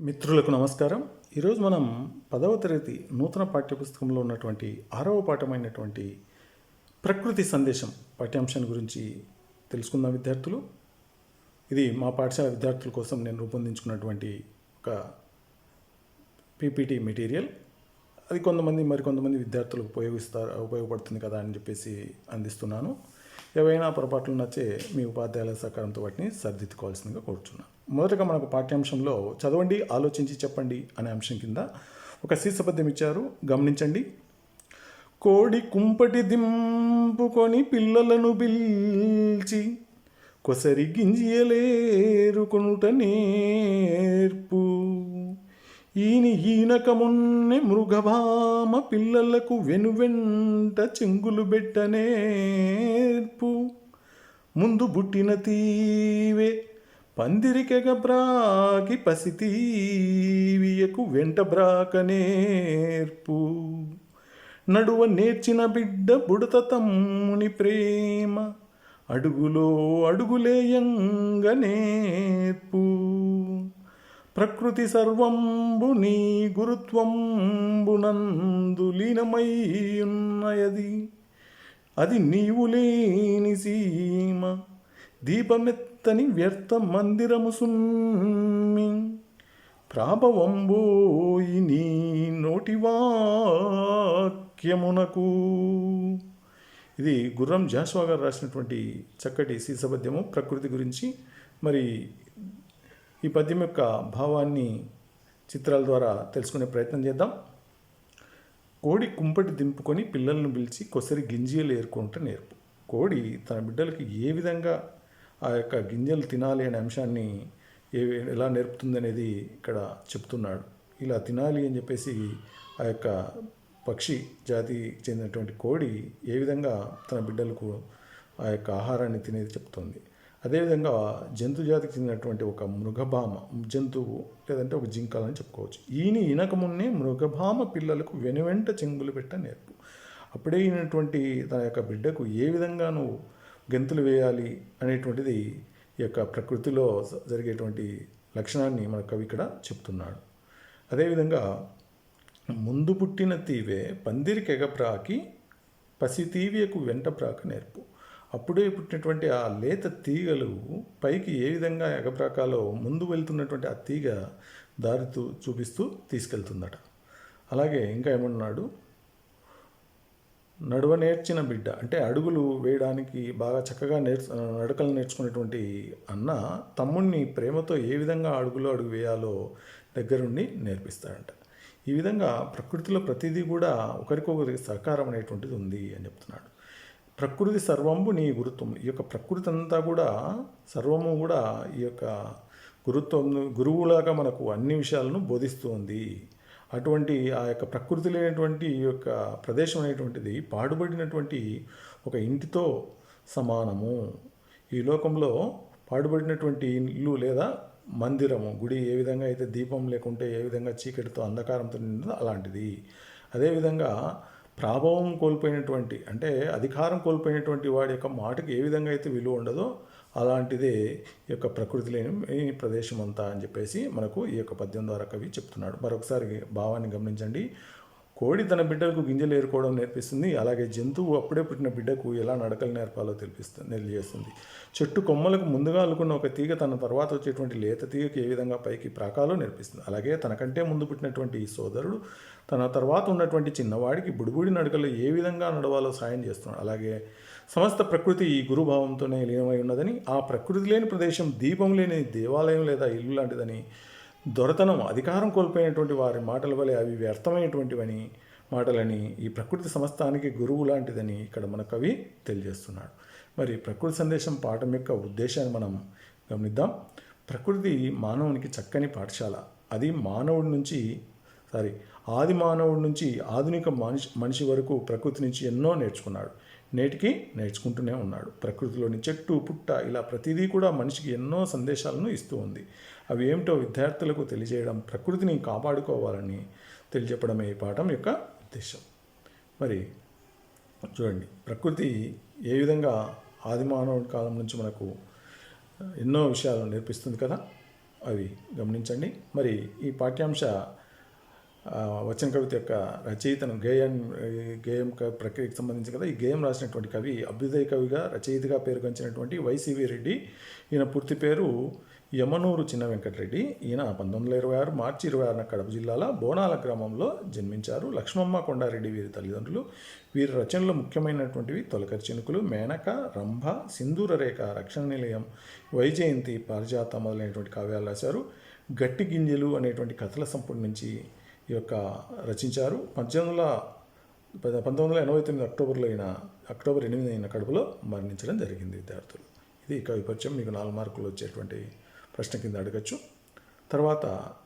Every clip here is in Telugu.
మిత్రులకు నమస్కారం. ఈరోజు మనం పదవ తరగతి నూతన పాఠ్యపుస్తకంలో ఉన్నటువంటి ఆరవ పాఠమైనటువంటి ప్రకృతి సందేశం పాఠ్యాంశాన్ని గురించి తెలుసుకుందాం విద్యార్థులు. ఇది మా పాఠశాల విద్యార్థుల కోసం నేను రూపొందించుకున్నటువంటి ఒక పీపీటీ మెటీరియల్. అది కొంతమంది మరికొంతమంది విద్యార్థులకు ఉపయోగిస్తారు ఉపయోగపడుతుంది కదా అని చెప్పేసి అందిస్తున్నాను. ఏవైనా పొరపాట్లు నచ్చే మీ ఉపాధ్యాయుల సహకారంతో వాటిని సరిదిద్దుకోవాల్సిందిగా కోరుచున్నాను. మొదటగా మనకు పాఠ్యాంశంలో చదవండి ఆలోచించి చెప్పండి అనే అంశం కింద ఒక శీర్షపద్యం ఇచ్చారు. గమనించండి. కోడి కుంపటి దింపుకొని పిల్లలను పిల్చి కొసరి గింజియలేరు కొనుట నేర్పు. ఈని ఈనకమున్నె మృగభామ పిల్లలకు వెనువెంట చెంగులు బెట్టనేర్పు ముందు బుట్టిన తీవే పందిరికెగ బ్రాకి పసితీవియకు వెంట బ్రాక నేర్పు నడువ నేర్చిన బిడ్డ బుడత తమ్ముని ప్రేమ. అడుగులో అడుగులేయంగ నేర్పు. ప్రకృతి సర్వంబు నీ గురుత్వంబునందు లీనమై అది నీవు లేని సీమ. దీపమెత్తని వ్యర్థ మందిరము సుమ్మి. ప్రాభవంబోయి నీ నోటివాక్యమునకు. ఇది గుర్రం జాస్వా గారు రాసినటువంటి చక్కటి సీసపద్యము ప్రకృతి గురించి. మరి ఈ పద్యం యొక్క భావాన్ని చిత్రాల ద్వారా తెలుసుకునే ప్రయత్నం చేద్దాం. కోడి కుంపటి దింపుకొని పిల్లలను పిలిచి కొసరి గింజలు ఏరుకుంటే నేర్పు. కోడి తన బిడ్డలకు ఏ విధంగా ఆ యొక్క గింజలు తినాలి అనే అంశాన్ని ఏ ఎలా నేర్పుతుంది అనేది ఇక్కడ చెప్తున్నాడు. ఇలా తినాలి అని చెప్పేసి ఆ యొక్క పక్షి జాతికి చెందినటువంటి కోడి ఏ విధంగా తన బిడ్డలకు ఆ యొక్క ఆహారాన్ని తినేది చెప్తుంది. అదేవిధంగా జంతు జాతికి చెందినటువంటి ఒక మృగభామ జంతువు లేదంటే ఒక జింకలని చెప్పుకోవచ్చు. ఈయన ఈనకమున్నే మృగభామ పిల్లలకు వెనువెంట చెంగులు పెట్ట నేర్పు. అప్పుడే ఈయనటువంటి తన యొక్క బిడ్డకు ఏ విధంగా నువ్వు గెంతులు వేయాలి అనేటువంటిది ఈ యొక్క ప్రకృతిలో జరిగేటువంటి లక్షణాన్ని మన కవి ఇక్కడ చెప్తున్నాడు. అదేవిధంగా ముందు పుట్టిన తీవే పందిరికెగప్రాకి పసితీవియకు వెంట ప్రాక నేర్పు. అప్పుడే పుట్టినటువంటి ఆ లేత తీగలు పైకి ఏ విధంగా ఎగప్రాకాలో ముందు వెళ్తున్నటువంటి ఆ తీగ దారితూ చూపిస్తూ తీసుకెళ్తుందట. అలాగే ఇంకా ఏమన్నాడు? నడువ నేర్చిన బిడ్డ. అంటే అడుగులు వేయడానికి బాగా చక్కగా నేర్చు నడకలు నేర్చుకునేటువంటి అన్న తమ్ముణ్ణి ప్రేమతో ఏ విధంగా అడుగులో అడుగు వేయాలో దగ్గరుండి నేర్పిస్తాడంట. ఈ విధంగా ప్రకృతిలో ప్రతిదీ కూడా ఒకరికొకరికి సహకారం అనేటువంటిది ఉంది అని చెప్తున్నాడు. ప్రకృతి సర్వంబు నీ గురుత్వం. ఈ యొక్క ప్రకృతి అంతా కూడా సర్వము కూడా ఈ యొక్క గురుత్వం గురువులాగా మనకు అన్ని విషయాలను బోధిస్తుంది. అటువంటి ఆ యొక్క ప్రకృతి లేనటువంటి ఈ యొక్క ప్రదేశం అనేటువంటిది పాడుబడినటువంటి ఒక ఇంటితో సమానము. ఈ లోకంలో పాడుబడినటువంటి ఇల్లు లేదా మందిరము గుడి ఏ విధంగా అయితే దీపం లేకుంటే ఏ విధంగా చీకటితో అంధకారంతో నిండిందో అలాంటిది. అదేవిధంగా ప్రాభవం కోల్పోయినటువంటి అంటే అధికారం కోల్పోయినటువంటి వాడి యొక్క మాటకి ఏ విధంగా అయితే విలువ ఉండదో అలాంటిదే ఈ యొక్క ప్రకృతి లేని ప్రదేశం అంతా అని చెప్పేసి మనకు ఈ యొక్క పద్యం ద్వారా కవి చెప్తున్నాడు. మరొకసారి భావాన్ని గమనించండి. కోడి తన బిడ్డలకు గింజలు ఏరుకోవడం నేర్పిస్తుంది. అలాగే జంతువు అప్పుడే పుట్టిన బిడ్డకు ఎలా నడకలు నేర్పాలో తెలిపిస్తుంది తెలియజేస్తుంది. చెట్టు కొమ్మలకు ముందుగా అనుకున్న ఒక తీగ తన తర్వాత వచ్చేటువంటి లేత తీగకి ఏ విధంగా పైకి ప్రాకాలో నేర్పిస్తుంది. అలాగే తనకంటే ముందు పుట్టినటువంటి ఈ సోదరుడు తన తర్వాత ఉన్నటువంటి చిన్నవాడికి బుడిబుడి నడకలు ఏ విధంగా నడవాలో సాయం చేస్తున్నాడు. అలాగే సమస్త ప్రకృతి ఈ గురుభావంతోనే లీనమై ఉన్నదని ఆ ప్రకృతి లేని ప్రదేశం దీపం లేని దేవాలయం లేదా ఇల్లు లాంటిదని దొరతనం అధికారం కోల్పోయినటువంటి వారి మాటల వలె అవి వ్యర్థమైనటువంటివని మాటలని ఈ ప్రకృతి సమస్తానికి గురువు లాంటిదని ఇక్కడ మన కవి తెలియజేస్తున్నాడు. మరి ప్రకృతి సందేశం పాఠం యొక్క ఉద్దేశాన్ని మనం గమనిద్దాం. ప్రకృతి మానవునికి చక్కని పాఠశాల. అది మానవుడి నుంచి సారీ ఆది మానవుడి నుంచి ఆధునిక మనిషి మనిషి వరకు ప్రకృతి నుంచి ఎన్నో నేర్చుకున్నాడు. నేటికి నేర్చుకుంటూనే ఉన్నాడు. ప్రకృతిలోని చెట్టు పుట్ట ఇలా ప్రతిదీ కూడా మనిషికి ఎన్నో సందేశాలను ఇస్తూ ఉంది. అవి ఏమిటో విద్యార్థులకు తెలియజేయడం ప్రకృతిని కాపాడుకోవాలని తెలియజెప్పడమే ఈ పాఠం యొక్క ఉద్దేశం. మరి చూడండి ప్రకృతి ఏ విధంగా ఆదిమానవుడి కాలం నుంచి మనకు ఎన్నో విషయాలు నేర్పిస్తుంది కదా? అవి గమనించండి. మరి ఈ పాఠ్యాంశ వచన కవిత యొక్క రచయితను గేయం గేయం ప్రక్రియకు సంబంధించి కదా ఈ గేయం రాసినటువంటి కవి అభ్యుదయ కవిగా రచయితగా పేరుగొంచినటువంటి వైసివి రెడ్డి. ఈయన పూర్తి పేరు యమనూరు చిన్న వెంకటరెడ్డి. ఈయన పంతొమ్మిది వందల ఇరవై ఆరు మార్చి ఇరవై ఆరున కడప జిల్లాలో బోనాల గ్రామంలో జన్మించారు. లక్ష్మమ్మ కొండారెడ్డి వీరి తల్లిదండ్రులు. వీరి రచనలు ముఖ్యమైనటువంటివి తొలకరి చినుకులు మేనక రంభ సింధూర రేఖ రక్షణ నిలయం వైజయంతి పారిజాత మొదలైనటువంటి కావ్యాలు రాశారు. గట్టి గింజలు అనేటువంటి కథల సంపుటి నుంచి ఈ యొక్క రచించారు. పద్దెనిమిది వందల పంతొమ్మిది వందల ఎనభై తొమ్మిది అక్టోబర్లో అయిన అక్టోబర్ ఎనిమిది అయిన కడుపులో మరణించడం జరిగింది విద్యార్థులు ఇది కవి పరిచయం మీకు నాలుగు మార్కులు వచ్చేటువంటి ప్రశ్న కింద అడగచ్చు. తర్వాత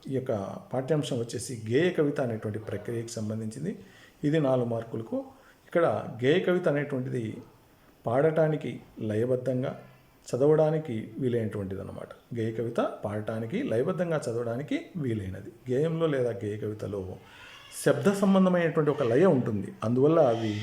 ఈ యొక్క పాఠ్యాంశం వచ్చేసి గేయ కవిత అనేటువంటి ప్రక్రియకి సంబంధించింది. ఇది నాలుగు మార్కులకు. ఇక్కడ గేయ కవిత అనేటువంటిది పాడటానికి లయబద్ధంగా చదవడానికి వీలైనటువంటిది అన్నమాట గేయ కవిత పాడటానికి లయబద్ధంగా చదవడానికి వీలైనది. గేయంలో లేదా గేయ కవితలో శబ్ద సంబంధమైనటువంటి ఒక లయ ఉంటుంది. అందువల్ల అవి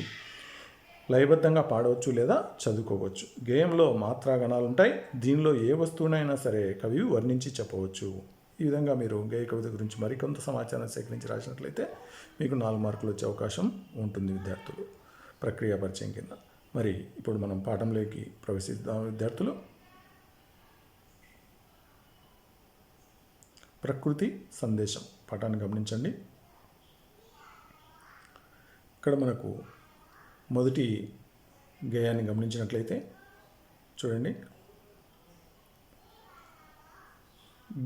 లయబద్ధంగా పాడవచ్చు లేదా చదువుకోవచ్చు. గేయంలో మాత్రాగణాలు ఉంటాయి దీనిలో ఏ వస్తువునైనా సరే కవి వర్ణించి చెప్పవచ్చు. ఈ విధంగా మీరు గేయ కవిత గురించి మరికొంత సమాచారం సేకరించి రాసినట్లయితే మీకు నాలుగు మార్కులు వచ్చే అవకాశం ఉంటుంది విద్యార్థులు. ప్రక్రియ పరిచయం కింద. మరి ఇప్పుడు మనం పాఠంలోకి ప్రవేశిద్దాం విద్యార్థులు. ప్రకృతి సందేశం పాఠాన్ని గమనించండి. ఇక్కడ మనకు మొదటి గేయాన్ని గమనించినట్లయితే చూడండి.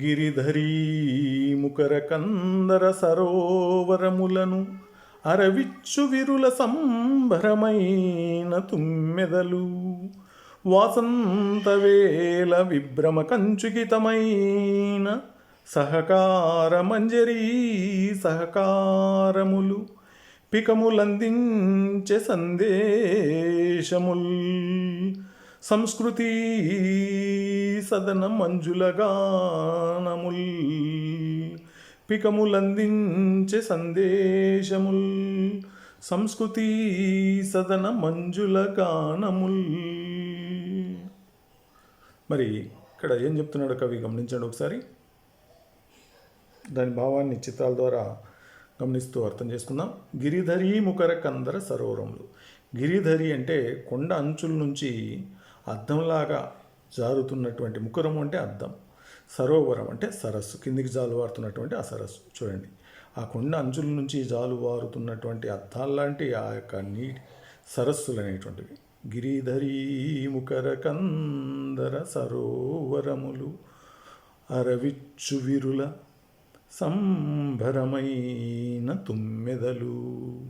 గిరిధరీ ముకర కందర సరోవరములను అరవిచ్చు విరుల సంభరమైన తుమ్మెదలు. వాసంతవేల విభ్రమ కంచుకితమైన సహకార మంజరీ సహకారములు పికములందించే సందేశముల్. సంస్కృతి సదన మంజులగానముల్ పికములందించే సందేశముల్ సంస్కృతి సదన మంజుల గానముల్. మరి ఇక్కడ ఏం చెప్తున్నాడు కవి గమనించండి ఒకసారి. దాని భావాన్ని చిత్రాల ద్వారా గమనిస్తూ అర్థం చేసుకుందాం. గిరిధరి ముఖర కందర సరోవరములు. గిరిధరి అంటే కొండ అంచుల నుంచి అద్దంలాగా జారుతున్నటువంటి ముఖరం అంటే అద్దం. సరోవరం అంటే సరస్సు. కిందికి జాలువారుతున్నటువంటి ఆ సరస్సు. చూడండి. ఆ కొండ అంచుల నుంచి జాలువారుతున్నటువంటి అద్దాల్లాంటి ఆ యొక్క నీటి సరస్సులు అనేటువంటివి. గిరిధరి ముఖర కందర సరోవరములు అరవిచ్చు విరుల సంభరమైన తుమ్మెదలు.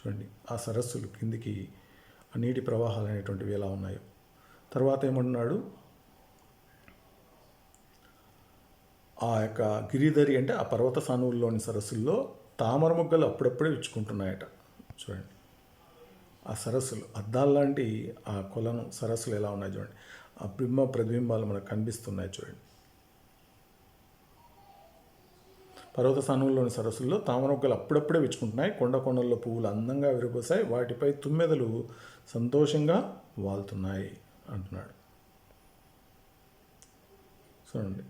చూడండి. ఆ సరస్సులు కిందికి ఆ నీటి ప్రవాహాలు అనేటువంటివి ఎలా ఉన్నాయో. తర్వాత ఏమంటున్నాడు? ఆ యొక్క గిరిధరి అంటే ఆ పర్వత సానువుల్లోని సరస్సుల్లో తామర మొగ్గలు అప్పుడప్పుడే విచ్చుకుంటున్నాయట. చూడండి. ఆ సరస్సులు అద్దాల్లాంటి ఆ కొలను సరస్సులు ఎలా ఉన్నాయి చూడండి. ఆ బింబ ప్రతిబింబాలు మనకు కనిపిస్తున్నాయి చూడండి. పర్వత స్థానంలోని సరస్సుల్లో తామరొక్కలు అప్పుడప్పుడే విచ్చుకుంటున్నాయి. కొండ కొండల్లో పువ్వులు అందంగా విరిపోసాయి వాటిపై తుమ్మెదలు సంతోషంగా వాలుతున్నాయి అంటున్నాడు. చూడండి.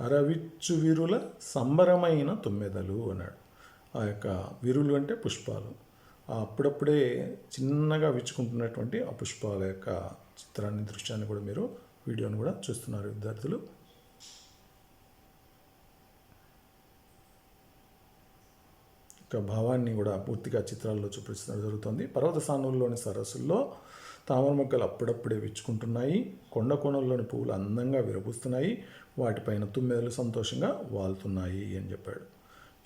అరవిచ్చు విరుల సంబరమైన తుమ్మెదలు అన్నాడు. ఆ యొక్క విరులు అంటే పుష్పాలు. అప్పుడప్పుడే చిన్నగా విచ్చుకుంటున్నటువంటి ఆ పుష్పాల యొక్క చిత్రాన్ని దృశ్యాన్ని కూడా మీరు వీడియోని కూడా చూస్తున్నారు విద్యార్థులు. యొక్క భావాన్ని కూడా పూర్తిగా చిత్రాల్లో చూపించడం జరుగుతుంది. పర్వత స్థానంలోని సరస్సుల్లో తామర మొక్కలు అప్పుడప్పుడే విచ్చుకుంటున్నాయి. కొండ కోణంలోని పువ్వులు అందంగా విరపుస్తున్నాయి వాటిపైన తుమ్మెదలు సంతోషంగా వాలుతున్నాయి అని చెప్పాడు.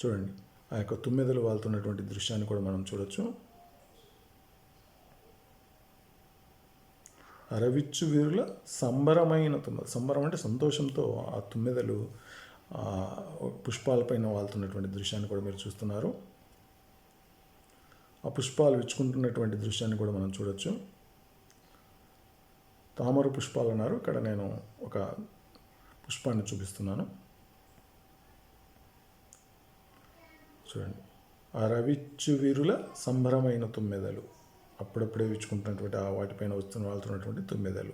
చూడండి ఆ యొక్క తుమ్మెదలు వాలుతున్నటువంటి దృశ్యాన్ని కూడా మనం చూడొచ్చు. అరవిచ్చు వీరుల సంబరమైన తుమ్మ సంబరం అంటే సంతోషంతో ఆ తుమ్మెదలు ఆ పుష్పాలపైన వాళ్తున్నటువంటి దృశ్యాన్ని కూడా మీరు చూస్తున్నారు. ఆ పుష్పాలు విచ్చుకుంటున్నటువంటి దృశ్యాన్ని కూడా మనం చూడొచ్చు. తామర పుష్పాలు అన్నారు. ఇక్కడ నేను ఒక పుష్పాన్ని చూపిస్తున్నాను. చూడండి. ఆ రవిచ్చు వీరుల సంబరమైన తుమ్మెదలు. అప్పుడప్పుడే విచ్చుకుంటున్నటువంటి ఆ వాటిపైన వస్తున్న వాళ్తున్నటువంటి తుమ్మెదలు.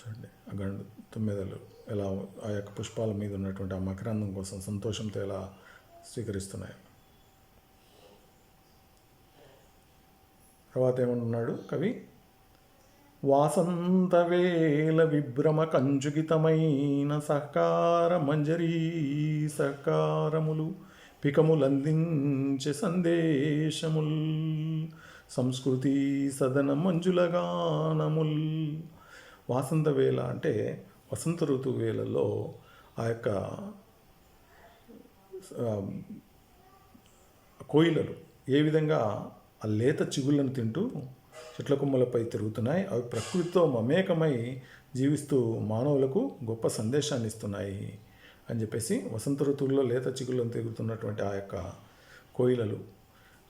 చూడండి. ఆ గండు తుమ్మెదలు ఎలా ఆ యొక్క పుష్పాల మీద ఉన్నటువంటి ఆ మకరందం కోసం సంతోషంతో ఎలా స్వీకరిస్తున్నాయి. తర్వాత ఏమంటున్నాడు కవి? వాసంతవేల విభ్రమ కంజుగితమైన సహకార మంజరీ సహకారములు పికములందించే సందేశముల్. సంస్కృతి సదన మంజులగానముల్ వాసంత వేళ అంటే వసంత ఋతువు వేళలో ఆ యొక్క కోయిలలు ఏ విధంగా ఆ లేత చిగుళ్ళను తింటూ చెట్ల కొమ్మలపై తిరుగుతున్నాయి. అవి ప్రకృతితో మమేకమై జీవిస్తూ మానవులకు గొప్ప సందేశాన్ని ఇస్తున్నాయి అని చెప్పేసి వసంత ఋతువుల్లో లేత చిగుళ్ళను తిరుగుతున్నటువంటి ఆ యొక్క కోయిలలు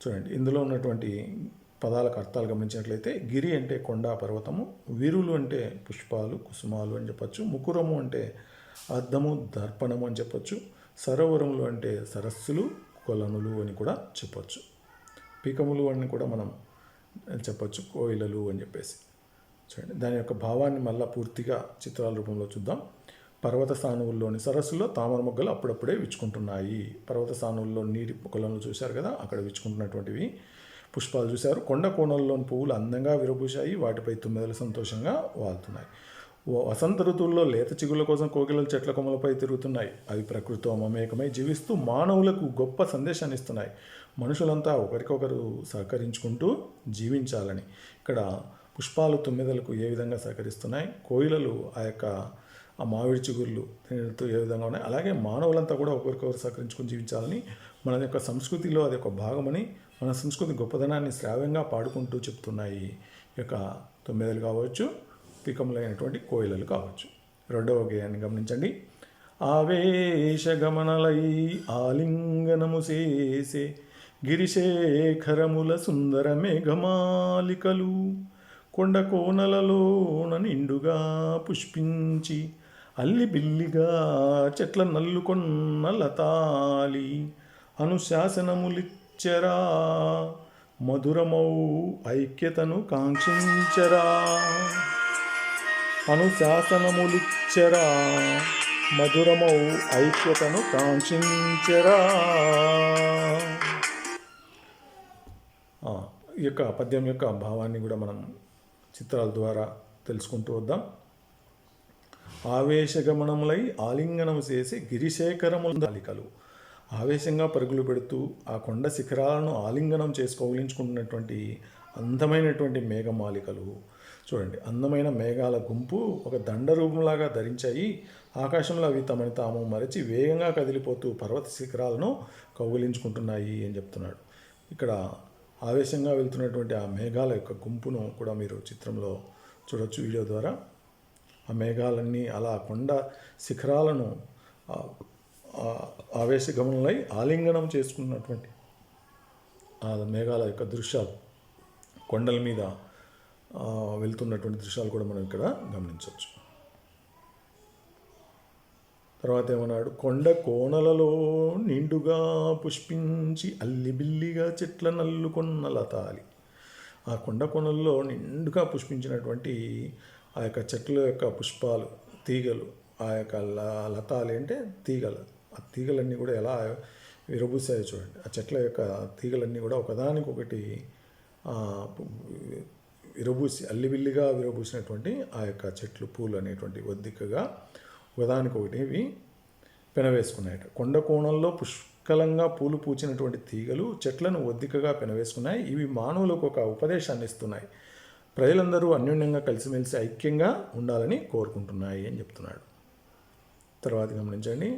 చూడండి. ఇందులో ఉన్నటువంటి పదాలకు అర్థాలు గమనించినట్లయితే గిరి అంటే కొండ పర్వతము వీరులు అంటే పుష్పాలు కుసుమాలు అని చెప్పచ్చు ముకురము అంటే అద్దము దర్పణము అని చెప్పచ్చు సరోవరములు అంటే సరస్సులు కొలనులు అని కూడా చెప్పచ్చు. పీకములు అని కూడా మనం చెప్పచ్చు కోయిలలు అని చెప్పేసి. చూడండి దాని యొక్క భావాన్ని మళ్ళీ పూర్తిగా చిత్రాల రూపంలో చూద్దాం. పర్వత స్థానువుల్లోని సరస్సులో తామర మొగ్గలు అప్పుడప్పుడే విచ్చుకుంటున్నాయి. పర్వత స్థానువుల్లో నీటి కొలను చూశారు కదా అక్కడ విచ్చుకుంటున్నటువంటివి. పుష్పాలు చూశారు. కొండ కోణంలోని పువ్వులు అందంగా విరబూశాయి. వాటిపై తుమ్మెదలు సంతోషంగా వాళ్తున్నాయి. వసంత ఋతువుల్లో లేత చిగుళ్ళ కోసం కోకిలలు చెట్ల కొమ్మలపై తిరుగుతున్నాయి. అవి ప్రకృతితో మమేకమై జీవిస్తూ మానవులకు గొప్ప సందేశాన్ని ఇస్తున్నాయి. మనుషులంతా ఒకరికొకరు సహకరించుకుంటూ జీవించాలని. ఇక్కడ పుష్పాలు తుమ్మెదలకు ఏ విధంగా సహకరిస్తున్నాయి? కోయిలలు ఆ యొక్క ఆ మామిడి చిగుళ్ళు తినడంతో ఏ విధంగా ఉన్నాయి? అలాగే మానవులంతా కూడా ఒకరికొకరు సహకరించుకుని జీవించాలని మన యొక్క సంస్కృతిలో అది ఒక భాగమని మన సంస్కృతి గొప్పదనాన్ని శ్రావ్యంగా పాడుకుంటూ చెప్తున్నాయి. ఈ యొక్క తొమ్మిదలు కావచ్చు పికములైనటువంటి కోయిలలు కావచ్చు. రెండవ గేయాన్ని గమనించండి. ఆవేశగమనలై ఆలింగనము చేసే గిరిశేఖరముల సుందర మేఘమాలికలు కొండ కోనలలోన నిండుగా పుష్పించి అల్లి బిల్లిగా చెట్ల నల్లుకొన్న లతాలి అనుశాసనములిచ్చరా. మధురమౌ ఐక్యతను కాంక్షించరా. అనుశాసనములిచ్చరా మధురమౌ ఐక్యతను కాంక్షించరా. ఈ యొక్క పద్యం యొక్క భావాన్ని కూడా మనం చిత్రాల ద్వారా తెలుసుకుంటూ వద్దాం. ఆవేశగమనములై ఆలింగనం చేసి గిరిశేఖరముల ఆవేశంగా పరుగులు పెడుతూ ఆ కొండ శిఖరాలను ఆలింగనం చేసుకోగలించుకుంటున్నటువంటి అందమైనటువంటి మేఘమాలికలు. చూడండి అందమైన మేఘాల గుంపు ఒక దండ రూపంలాగా ధరించాయి. ఆకాశంలో అవి తమని తాము మరచి వేగంగా కదిలిపోతూ పర్వత శిఖరాలను కౌగిలించుకుంటున్నాయి అని చెప్తున్నాడు. ఇక్కడ ఆవేశంగా వెళ్తున్నటువంటి ఆ మేఘాల యొక్క గుంపును కూడా మీరు చిత్రంలో చూడొచ్చు వీడియో ద్వారా. ఆ మేఘాలన్నీ అలా కొండ శిఖరాలను ఆవేశ గమనంలో ఆవేశగమనలై ఆలింగనం చేసుకున్నటువంటి ఆ మేఘాల యొక్క దృశ్యాలు కొండల మీద వెళ్తున్నటువంటి దృశ్యాలు కూడా మనం ఇక్కడ గమనించవచ్చు. తర్వాత ఏమన్నాడు? కొండ కోణలలో నిండుగా పుష్పించి అల్లిబిల్లిగా చెట్ల నల్లుకొన్న లతాలి. ఆ కొండ కోణల్లో నిండుగా పుష్పించినటువంటి ఆ యొక్క చెట్ల యొక్క పుష్పాలు తీగలు ఆ యొక్క లతాలి అంటే తీగలు. ఆ తీగలన్నీ కూడా ఎలా విరబూసాయో చూడండి. ఆ చెట్ల యొక్క తీగలన్నీ కూడా ఒకదానికొకటి విరబూసి అల్లివిల్లిగా విరబూసినటువంటి ఆ యొక్క చెట్లు పూలు అనేటువంటి ఒద్దికగా ఒకదానికొకటి ఇవి పెనవేసుకున్నాయట. కొండ కోణంలో పుష్కలంగా పూలు పూచినటువంటి తీగలు చెట్లను ఒద్దికగా పెనవేసుకున్నాయి. ఇవి మానవులకు ఒక ఉపదేశాన్ని ఇస్తున్నాయి. ప్రజలందరూ అన్యోన్యంగా కలిసిమెలిసి ఐక్యంగా ఉండాలని కోరుకుంటున్నాయి అని చెప్తున్నాడు. తర్వాత గమనించండి.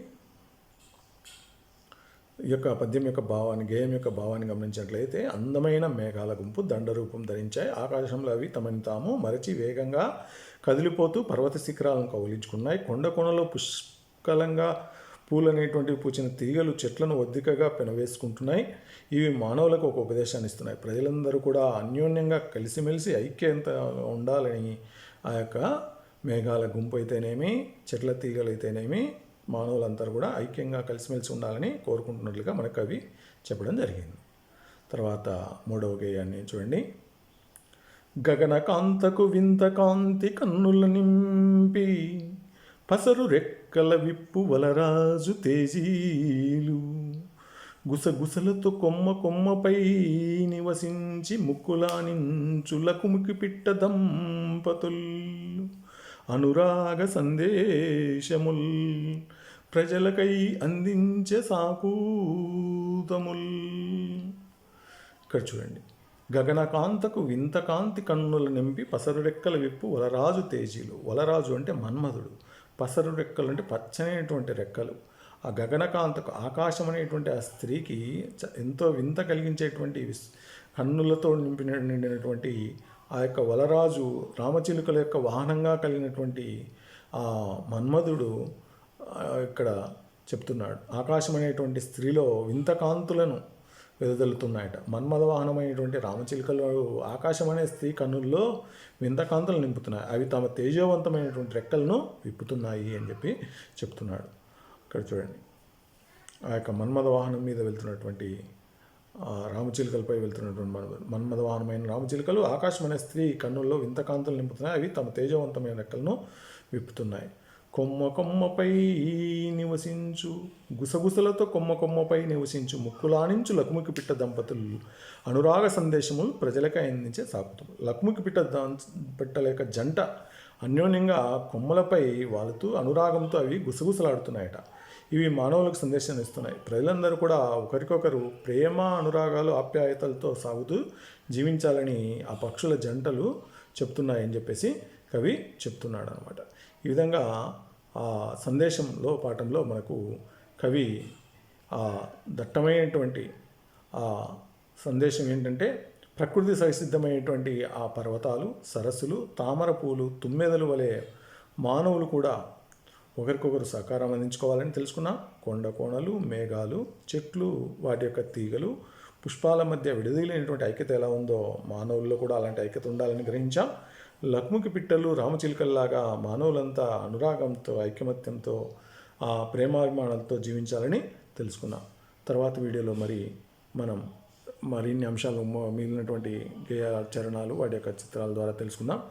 యొక్క పద్యం యొక్క భావాన్ని గేయం యొక్క భావాన్ని గమనించినట్లయితే అందమైన మేఘాల గుంపు దండ రూపం ధరించాయి. ఆకాశంలో అవి తమని తాము మరచి వేగంగా కదిలిపోతూ పర్వత శిఖరాలను కౌలించుకున్నాయి కొండ కొనలో పుష్కలంగా పూలనేటువంటివి పూచిన తీగలు చెట్లను ఒద్దికగా పెనవేసుకుంటున్నాయి. ఇవి మానవులకు ఒక ఉపదేశాన్ని ఇస్తున్నాయి. ప్రజలందరూ కూడా అన్యోన్యంగా కలిసిమెలిసి ఐక్యత ఉండాలని ఆ యొక్క మేఘాల గుంపు అయితేనేమి చెట్ల తీగలు అయితేనేమి మానవులందరూ కూడా ఐక్యంగా కలిసిమెలిసి ఉండాలని కోరుకుంటున్నట్లుగా మనకు అవి చెప్పడం జరిగింది. తర్వాత మూడవ గేయాన్ని చూడండి. గగనకాంతకు వింత కాంతి కన్నుల నింపి పసరు రెక్కల విప్పు వలరాజు తేజీలు. గుసగుసలతో కొమ్మ కొమ్మపై నివసించి ముక్కులానించులకు ముకి పిట్ట దంపతులు. అనురాగ సందేశముల్ ప్రజలకై అందించే సాకూతముల్. ఇక్కడ చూడండి. గగనకాంతకు వింత కాంతి కన్నుల నింపి పసరు రెక్కల విప్పు వలరాజు తేజీలు. వలరాజు అంటే మన్మధుడు. పసరు రెక్కలు అంటే పచ్చనైనటువంటి రెక్కలు. ఆ గగనకాంతకు ఆకాశం అనేటువంటి ఆ స్త్రీకి చ- ఎంతో వింత కలిగించేటువంటి కన్నులతో నింపిన నిండినటువంటి ఆ యొక్క వలరాజు రామచిలుకల యొక్క వాహనంగా కలిగినటువంటి ఆ మన్మధుడు ఇక్కడ చెప్తున్నాడు. ఆకాశం అనేటువంటి స్త్రీలో వింత కాంతులను వెదజల్లుతున్నాయట. మన్మథ వాహనమైనటువంటి రామచిలుకలు ఆకాశం అనే స్త్రీ కన్నుల్లో వింత కాంతులు నింపుతున్నాయి. అవి తమ తేజవంతమైనటువంటి రెక్కలను విప్పుతున్నాయి అని చెప్పి చెప్తున్నాడు. ఇక్కడ చూడండి. ఆ యొక్క మన్మథ వాహనం మీద వెళ్తున్నటువంటి రామచిలుకలపై వెళ్తున్నటువంటి మన మన్మదవాహనమైన రామచిలుకలు ఆకాశం అనే స్త్రీ కన్నుల్లో వింత కాంతులు నింపుతున్నాయి. అవి తమ తేజవంతమైన రెక్కలను విప్పుతున్నాయి. కొమ్మ కొమ్మపై నివసించు గుసగుసలతో కొమ్మ కొమ్మపై నివసించు ముక్కులానించు లక్ముకి పిట్ట దంపతులు అనురాగ సందేశములు ప్రజలకు అందించే సాకుతులు లక్ముకి పిట్ట పెట్టలేక జంట అన్యోన్యంగా కొమ్మలపై వాలుతూ అనురాగంతో అవి గుసగుసలాడుతున్నాయట. ఇవి మానవులకు సందేశాన్ని ఇస్తున్నాయి. ప్రజలందరూ కూడా ఒకరికొకరు ప్రేమ అనురాగాలు ఆప్యాయతలతో సాగుతూ జీవించాలని ఆ పక్షుల జంటలు చెప్తున్నాయని చెప్పేసి కవి చెప్తున్నాడు అనమాట ఈ విధంగా ఆ సందేశంలో పాఠంలో మనకు కవి ఆ దట్టమైనటువంటి ఆ సందేశం ఏంటంటే ప్రకృతి సహసిద్ధమైనటువంటి ఆ పర్వతాలు సరస్సులు తామర పూలు తుమ్మెదలు వలె మానవులు కూడా ఒకరికొకరు సహకారం అందించుకోవాలని తెలుసుకున్నాం కొండ కోణలు మేఘాలు చెట్లు వాటి యొక్క తీగలు పుష్పాల మధ్య విడదీయలేనటువంటి ఐక్యత ఎలా ఉందో మానవుల్లో కూడా అలాంటి ఐక్యత ఉండాలని గ్రహించాం. లక్ముకి పిట్టలు రామచిలుకల్లాగా మానవులంతా అనురాగంతో ఐకమత్యంతో ఆ ప్రేమాభిమానాలతో జీవించాలని తెలుసుకున్నాం. తర్వాత వీడియోలో మరి మనం మరిన్ని అంశాలు మిగిలినటువంటి గేయ చరణాలు వాటి యొక్క చిత్రాల ద్వారా తెలుసుకుందాం.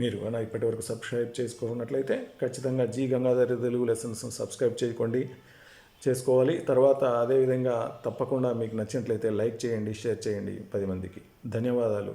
మీరు కనుక ఇప్పటివరకు సబ్స్క్రైబ్ చేసుకున్నట్లయితే ఖచ్చితంగా G Gangadhar Telugu lessons subscribe చేయకోండి చేసుకోవాలి. తర్వాత అదేవిధంగా తప్పకుండా మీకు నచ్చినట్లయితే లైక్ చేయండి షేర్ చేయండి పది మందికి. ధన్యవాదాలు.